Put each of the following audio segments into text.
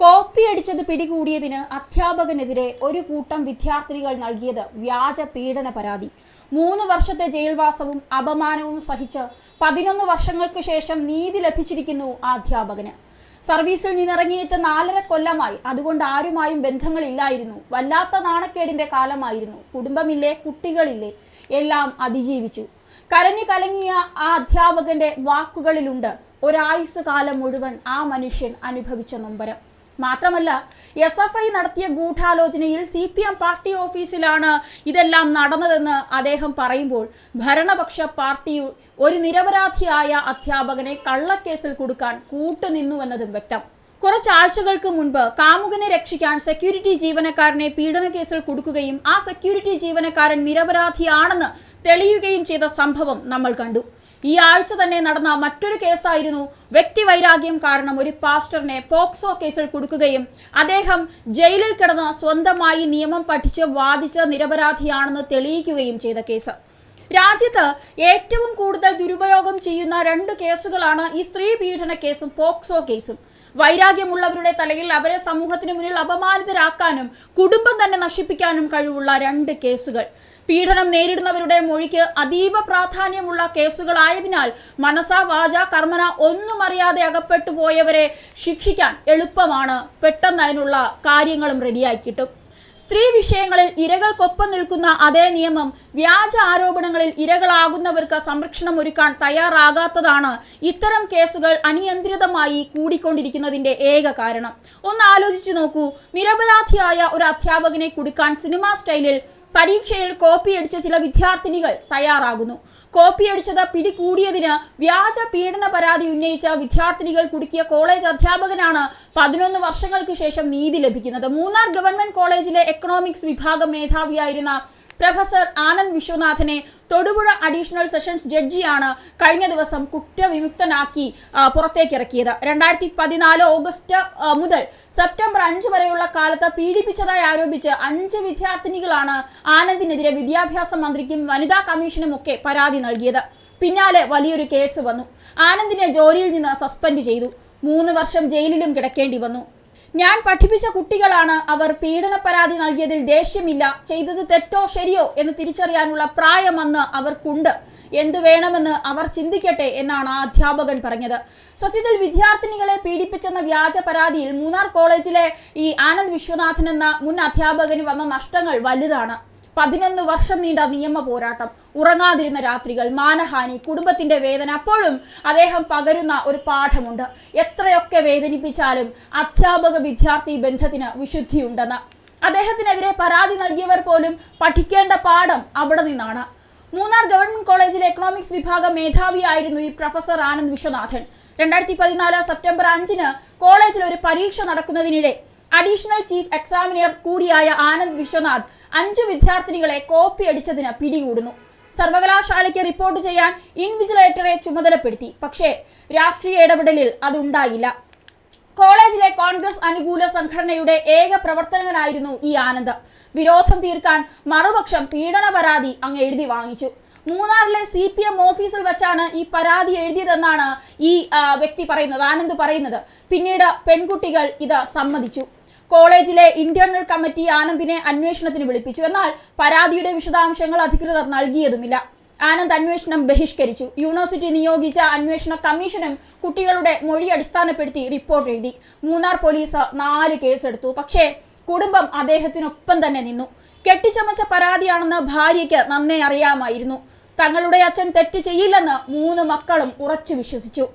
കോപ്പിയടിച്ചത് പിടികൂടിയതിന് അധ്യാപകനെതിരെ ഒരു കൂട്ടം വിദ്യാർത്ഥിനികൾ നൽകിയത് വ്യാജ പീഡന പരാതി. മൂന്ന് വർഷത്തെ ജയിൽവാസവും അപമാനവും സഹിച്ച് പതിനൊന്ന് വർഷങ്ങൾക്ക് ശേഷം നീതി ലഭിച്ചിരിക്കുന്നു ആ അധ്യാപകന്. സർവീസിൽ നിന്നിറങ്ങിയിട്ട് നാലര കൊല്ലമായി. അതുകൊണ്ട് ആരുമായും ബന്ധങ്ങളില്ലായിരുന്നു. വല്ലാത്ത നാണക്കേടിന്റെ കാലമായിരുന്നു. കുടുംബമില്ലേ? കുട്ടികളില്ലേ? എല്ലാം അതിജീവിച്ചു. കരഞ്ഞു കലങ്ങിയ ആ അധ്യാപകന്റെ വാക്കുകളിലുണ്ട് ഒരായുസ് കാലം മുഴുവൻ ആ മനുഷ്യൻ അനുഭവിച്ച നൊമ്പരം. മാത്രമല്ല എസ് എഫ് ഐ നടത്തിയ ഗൂഢാലോചനയിൽ സി പി എം പാർട്ടി ഓഫീസിലാണ് ഇതെല്ലാം നടന്നതെന്ന് അദ്ദേഹം പറയുമ്പോൾ ഭരണപക്ഷ പാർട്ടി ഒരു നിരപരാധിയായ അധ്യാപകനെ കള്ളക്കേസിൽ കൊടുക്കാൻ കൂട്ടുനിന്നുവെന്നതും വ്യക്തം. കുറച്ചാഴ്ചകൾക്ക് മുൻപ് കാമുകനെ രക്ഷിക്കാൻ സെക്യൂരിറ്റി ജീവനക്കാരനെ പീഡന കേസിൽ കൊടുക്കുകയും ആ സെക്യൂരിറ്റി ജീവനക്കാരൻ നിരപരാധിയാണെന്ന് തെളിയുകയും ചെയ്ത സംഭവം നമ്മൾ കണ്ടു. ഈ ആഴ്ച തന്നെ നടന്ന മറ്റൊരു കേസായിരുന്നു വ്യക്തിവൈരാഗ്യം കാരണം ഒരു പാസ്റ്ററിനെ പോക്സോ കേസിൽ കൊടുക്കുകയും അദ്ദേഹം ജയിലിൽ കിടന്ന് സ്വന്തമായി നിയമം പഠിച്ച് വാദിച്ച് നിരപരാധിയാണെന്ന് തെളിയിക്കുകയും ചെയ്ത കേസ്. രാജ്യത്ത് ഏറ്റവും കൂടുതൽ ദുരുപയോഗം ചെയ്യുന്ന രണ്ട് കേസുകളാണ് ഈ സ്ത്രീ പീഡന കേസും പോക്സോ കേസും. വൈരാഗ്യമുള്ളവരുടെ തലയിൽ അവരെ സമൂഹത്തിന് മുന്നിൽ അപമാനിതരാക്കാനും കുടുംബം തന്നെ നശിപ്പിക്കാനും കഴിവുള്ള രണ്ട് കേസുകൾ. പീഡനം നേരിടുന്നവരുടെ മൊഴിക്ക് അതീവ പ്രാധാന്യമുള്ള കേസുകളായതിനാൽ മനസ വാച കർമ്മന ഒന്നും അറിയാതെ അകപ്പെട്ടു പോയവരെ ശിക്ഷിക്കാൻ എളുപ്പമാണ്. പെട്ടെന്ന് അതിനുള്ള കാര്യങ്ങളും റെഡിയായി കിട്ടും. സ്ത്രീ വിഷയങ്ങളിൽ ഇരകൾക്കൊപ്പം നിൽക്കുന്ന അതേ നിയമം വ്യാജ ആരോപണങ്ങളിൽ ഇരകളാകുന്നവർക്ക് സംരക്ഷണം ഒരുക്കാൻ തയ്യാറാകാത്തതാണ് ഇത്തരം കേസുകൾ അനിയന്ത്രിതമായി കൂടിക്കൊണ്ടിരിക്കുന്നതിന്റെ ഏക കാരണം. ഒന്ന് ആലോചിച്ചു നോക്കൂ. നിരപരാധിയായ ഒരു അധ്യാപകനെ കൊടുക്കാൻ സിനിമാ സ്റ്റൈലിൽ പരീക്ഷയിൽ കോപ്പിയടിച്ച ചില വിദ്യാർത്ഥിനികൾ തയ്യാറാകുന്നു. കോപ്പിയടിച്ചത് പിടികൂടിയതിന് വ്യാജ പീഡന പരാതി ഉന്നയിച്ച വിദ്യാർത്ഥിനികൾ കുടുക്കിയ കോളേജ് അധ്യാപകനാണ് പതിനൊന്ന് വർഷങ്ങൾക്ക് ശേഷം നീതി ലഭിക്കുന്നത്. മൂന്നാർ ഗവൺമെന്റ് കോളേജിലെ എക്കണോമിക്സ് വിഭാഗം മേധാവിയായിരുന്ന പ്രൊഫസർ ആനന്ദ് വിശ്വനാഥനെ തൊടുപുഴ അഡീഷണൽ സെഷൻസ് ജഡ്ജിയാണ് കഴിഞ്ഞ ദിവസം കുറ്റവിമുക്തനാക്കി പുറത്തേക്കിറക്കിയത്. രണ്ടായിരത്തി പതിനാല് ഓഗസ്റ്റ് മുതൽ സെപ്റ്റംബർ അഞ്ച് വരെയുള്ള കാലത്ത് പീഡിപ്പിച്ചതായി ആരോപിച്ച് അഞ്ച് വിദ്യാർത്ഥിനികളാണ് ആനന്ദിനെതിരെ വിദ്യാഭ്യാസ മന്ത്രിക്കും വനിതാ കമ്മീഷനും ഒക്കെ പരാതി നൽകിയത്. പിന്നാലെ വലിയൊരു കേസ് വന്നു. ആനന്ദിനെ ജോലിയിൽ നിന്ന് സസ്പെൻഡ് ചെയ്തു. മൂന്ന് വർഷം ജയിലിലും കിടക്കേണ്ടി വന്നു. ഞാൻ പഠിപ്പിച്ച കുട്ടികളാണ് അവർ പീഡന പരാതി നൽകിയതിൽ ദേഷ്യമില്ല. ചെയ്തത് തെറ്റോ ശരിയോ എന്ന് തിരിച്ചറിയാനുള്ള പ്രായമെന്ന് അവർക്കുണ്ട്. എന്തു വേണമെന്ന് അവർ ചിന്തിക്കട്ടെ എന്നാണ് ആ അധ്യാപകൻ പറഞ്ഞത്. സത്യത്തിൽ വിദ്യാർത്ഥിനികളെ പീഡിപ്പിച്ചെന്ന വ്യാജ പരാതിയിൽ മൂന്നാർ കോളേജിലെ ഈ ആനന്ദ് വിശ്വനാഥൻ എന്ന മുൻ അധ്യാപകന് വന്ന നഷ്ടങ്ങൾ വലുതാണ്. പതിനൊന്ന് വർഷം നീണ്ട നിയമ പോരാട്ടം. ഉറങ്ങാതിരുന്ന രാത്രികൾ മാനഹാനി കുടുംബത്തിന്റെ വേദന അപ്പോഴും അദ്ദേഹം പകരുന്ന ഒരു പാഠമുണ്ട്. എത്രയൊക്കെ വേദനിപ്പിച്ചാലും അധ്യാപക വിദ്യാർത്ഥി ബന്ധത്തിന് വിശുദ്ധിയുണ്ടെന്ന്. അദ്ദേഹത്തിനെതിരെ പരാതി നൽകിയവർ പോലും പഠിക്കേണ്ട പാഠം അവിടെ നിന്നാണ്. മൂന്നാർ ഗവൺമെന്റ് കോളേജിലെ എക്കണോമിക്സ് വിഭാഗം മേധാവിയായിരുന്നു ഈ പ്രൊഫസർ ആനന്ദ് വിശ്വനാഥൻ. രണ്ടായിരത്തി പതിനാല് സെപ്റ്റംബർ അഞ്ചിന് കോളേജിൽ ഒരു പരീക്ഷ നടക്കുന്നതിനിടെ അഡീഷണൽ ചീഫ് എക്സാമിനർ കൂടിയായ ആനന്ദ് വിശ്വനാഥ് അഞ്ചു വിദ്യാർത്ഥിനികളെ കോപ്പി അടിച്ചതിന് പിടികൂടുന്നു. സർവകലാശാലയ്ക്ക് റിപ്പോർട്ട് ചെയ്യാൻ ഇൻവിജിലേറ്ററെ ചുമതലപ്പെടുത്തി. പക്ഷേ രാഷ്ട്രീയ ഇടപെടലിൽ അതുണ്ടായില്ല. കോളേജിലെ കോൺഗ്രസ് അനുകൂല സംഘടനയുടെ ഏക പ്രവർത്തകനായിരുന്നു ഈ ആനന്ദ്. വിരോധം തീർക്കാൻ മറുപക്ഷം പീഡന പരാതി അങ്ങ് എഴുതി വാങ്ങിച്ചു. മൂന്നാറിലെ സി പി എം ഓഫീസിൽ വെച്ചാണ് ഈ പരാതി എഴുതിയതെന്നാണ് ഈ വ്യക്തി പറയുന്നത് ആനന്ദ് പറയുന്നത്. പിന്നീട് പെൺകുട്ടികൾ ഇത് സമ്മതിച്ചു. കോളേജിലെ ഇന്റേണൽ കമ്മിറ്റി ആനന്ദിനെ അന്വേഷണത്തിന് വിളിപ്പിച്ചു. എന്നാൽ പരാതിയുടെ വിശദാംശങ്ങൾ അധികൃതർ നൽകിയതുമില്ല. ആനന്ദ് അന്വേഷണം ബഹിഷ്കരിച്ചു. യൂണിവേഴ്സിറ്റി നിയോഗിച്ച അന്വേഷണ കമ്മീഷനും കുട്ടികളുടെ മൊഴി അടിസ്ഥാനപ്പെടുത്തി റിപ്പോർട്ട് എഴുതി. മൂന്നാർ പോലീസ് നാല് കേസെടുത്തു. പക്ഷേ കുടുംബം അദ്ദേഹത്തിനൊപ്പം തന്നെ നിന്നു. കെട്ടിച്ചമച്ച പരാതിയാണെന്ന് ഭാര്യയ്ക്ക് നന്നേ അറിയാമായിരുന്നു. തങ്ങളുടെ അച്ഛൻ തെറ്റ് ചെയ്യില്ലെന്ന് മൂന്ന് മക്കളും ഉറച്ചു വിശ്വസിച്ചു.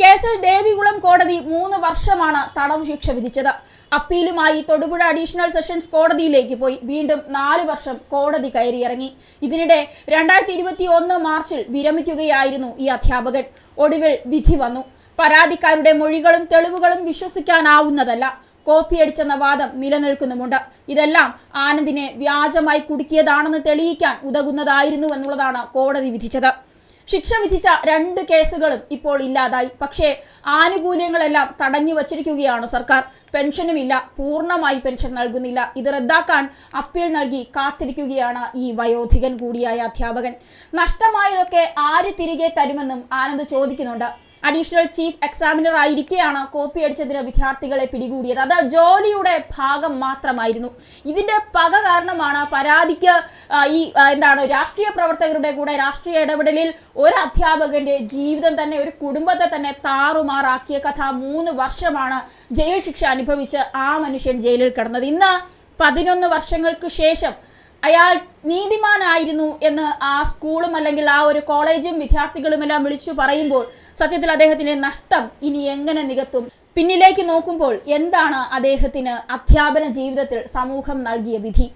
കേസിൽ ദേവികുളം കോടതി മൂന്ന് വർഷമാണ് തടവ് ശിക്ഷ വിധിച്ചത്. അപ്പീലുമായി തൊടുപുഴ അഡീഷണൽ സെഷൻസ് കോടതിയിലേക്ക് പോയി. വീണ്ടും നാല് വർഷം കോടതി കയറിയിറങ്ങി. ഇതിനിടെ രണ്ടായിരത്തി ഇരുപത്തി ഒന്ന് മാർച്ചിൽ വിരമിക്കുകയായിരുന്നു ഈ അധ്യാപകൻ. ഒടുവിൽ വിധി വന്നു. പരാതിക്കാരുടെ മൊഴികളും തെളിവുകളും വിശ്വസിക്കാനാവുന്നതല്ല. കോപ്പിയടിച്ചെന്ന വാദം നിലനിൽക്കുന്നുമുണ്ട്. ഇതെല്ലാം ആനന്ദിനെ വ്യാജമായി കുടുക്കിയതാണെന്ന് തെളിയിക്കാൻ ഉതകുന്നതായിരുന്നു എന്നുള്ളതാണ് കോടതി വിധിച്ചത്. ശിക്ഷ വിധിച്ച രണ്ട് കേസുകളും ഇപ്പോൾ ഇല്ലാതായി. പക്ഷേ ആനുകൂല്യങ്ങളെല്ലാം തടഞ്ഞു വച്ചിരിക്കുകയാണ് സർക്കാർ. പെൻഷനുമില്ല. പൂർണമായി പെൻഷൻ നൽകുന്നില്ല. ഇത് റദ്ദാക്കാൻ അപ്പീൽ നൽകി കാത്തിരിക്കുകയാണ് ഈ വയോധികൻ കൂടിയായ അധ്യാപകൻ. നഷ്ടമായതൊക്കെ ആര് തിരികെ തരുമെന്നും ആനന്ദ് ചോദിക്കുന്നുണ്ട്. അഡീഷണൽ ചീഫ് എക്സാമിനർ ആയിരിക്കെയാണ് കോപ്പി അടിച്ചതിന് വിദ്യാർത്ഥികളെ പിടികൂടിയത്. അത് ജോലിയുടെ ഭാഗം മാത്രമായിരുന്നു. ഇതിന്റെ പക കാരണമാണ് പരാതിക്ക് ഈ എന്താണ് രാഷ്ട്രീയ പ്രവർത്തകരുടെ കൂടെ രാഷ്ട്രീയ ഇടപെടലിൽ ഒരു അധ്യാപകന്റെ ജീവിതം തന്നെ ഒരു കുടുംബത്തെ തന്നെ താറുമാറാക്കിയ കഥ മൂന്ന് വർഷമാണ് ജയിൽ ശിക്ഷ അനുഭവിച്ച് ആ മനുഷ്യൻ ജയിലിൽ കിടന്നത്. ഇന്ന് പതിനൊന്ന് വർഷങ്ങൾക്ക് ശേഷം അയാൾ നീതിമാനായിരുന്നു എന്ന് ആ സ്കൂളും അല്ലെങ്കിൽ ആ ഒരു കോളേജും വിദ്യാർത്ഥികളുമെല്ലാം വിളിച്ചു പറയുമ്പോൾ സത്യത്തിൽ അദ്ദേഹത്തിന്റെ നഷ്ടം ഇനി എങ്ങനെ നികത്തും? പിന്നിലേക്ക് നോക്കുമ്പോൾ എന്താണ് അദ്ദേഹത്തിന് അധ്യാപന ജീവിതത്തിൽ സമൂഹം നൽകിയ വിധി?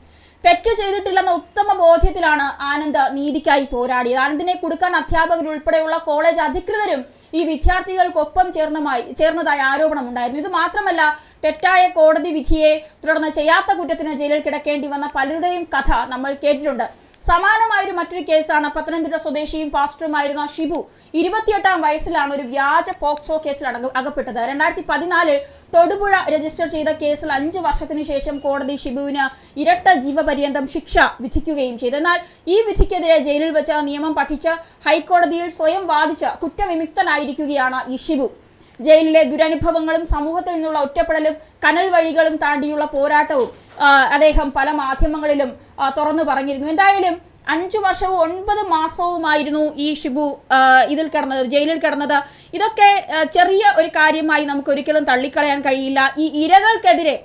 തെറ്റ് ചെയ്തിട്ടില്ലെന്ന ഉത്തമ ബോധ്യത്തിലാണ് ആനന്ദ് നീതിക്കായി പോരാടിയത്. ആനന്ദിനെ കൊടുക്കാൻ അധ്യാപകർ ഉൾപ്പെടെയുള്ള കോളേജ് അധികൃതരും ഈ വിദ്യാർത്ഥികൾക്കൊപ്പം ചേർന്നതായി ചേർന്നതായി ആരോപണമുണ്ടായിരുന്നു. ഇത് മാത്രമല്ല തെറ്റായ കോടതി വിധിയെ തുടർന്ന് ചെയ്യാത്ത കുറ്റത്തിന് ജയിലിൽ കിടക്കേണ്ടി വന്ന പലരുടെയും കഥ നമ്മൾ കേട്ടിട്ടുണ്ട്. സമാനമായൊരു മറ്റൊരു കേസാണ് പത്തനംതിട്ട സ്വദേശിയും പാസ്റ്ററുമായിരുന്ന ഷിബു. ഇരുപത്തിയെട്ടാം വയസ്സിലാണ് ഒരു വ്യാജ പോക്സോ കേസിൽ അടങ്ങ അകപ്പെട്ടത്. രണ്ടായിരത്തി പതിനാലിൽ തൊടുപുഴ രജിസ്റ്റർ ചെയ്ത കേസിൽ അഞ്ച് വർഷത്തിന് ശേഷം കോടതി ഷിബുവിന് ഇരട്ട ജീവപര്യന്തം ശിക്ഷ വിധിക്കുകയും ചെയ്തു. എന്നാൽ ഈ വിധിക്കെതിരെ ജയിലിൽ വെച്ച് നിയമം പഠിച്ച് ഹൈക്കോടതിയിൽ സ്വയം വാദിച്ച് കുറ്റവിമുക്തനായിരിക്കുകയാണ് ഈ ഷിബു. ജയിലിലെ ദുരനുഭവങ്ങളും സമൂഹത്തിൽ നിന്നുള്ള ഒറ്റപ്പെടലും കനൽ വഴികളും താണ്ടിയുള്ള പോരാട്ടവും അദ്ദേഹം പല മാധ്യമങ്ങളിലും തുറന്നു പറഞ്ഞിരുന്നു. എന്തായാലും അഞ്ചു വർഷവും ഒൻപത് മാസവുമായിരുന്നു ഈ ഷിബു ഇതിൽ കിടന്നത് ജയിലിൽ കിടന്നത്. ഇതൊക്കെ ചെറിയ ഒരു കാര്യമായി നമുക്ക് ഒരിക്കലും തള്ളിക്കളയാൻ കഴിയില്ല. ഈ ഇരകൾക്കെതിരെ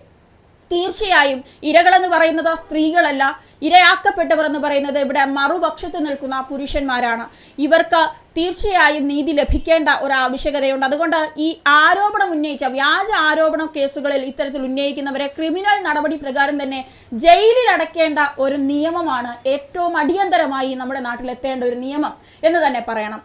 തീർച്ചയായും ഇരകളെന്ന് പറയുന്നത് സ്ത്രീകളല്ല. ഇരയാക്കപ്പെട്ടവർ എന്ന് പറയുന്നത് ഇവിടെ മറുപക്ഷത്ത് നിൽക്കുന്ന പുരുഷന്മാരാണ്. ഇവർക്ക് തീർച്ചയായും നീതി ലഭിക്കേണ്ട ഒരു ആവശ്യകതയുണ്ട്. അതുകൊണ്ട് ഈ ആരോപണം ഉന്നയിച്ച വ്യാജ ആരോപണ കേസുകളിൽ ഇത്തരത്തിൽ ഉന്നയിക്കുന്നവരെ ക്രിമിനൽ നടപടി പ്രകാരം തന്നെ ജയിലിൽ അടയ്ക്കേണ്ട ഒരു നിയമമാണ് ഏറ്റവും അടിയന്തരമായി നമ്മുടെ നാട്ടിൽ എത്തേണ്ട ഒരു നിയമം എന്ന് തന്നെ പറയണം.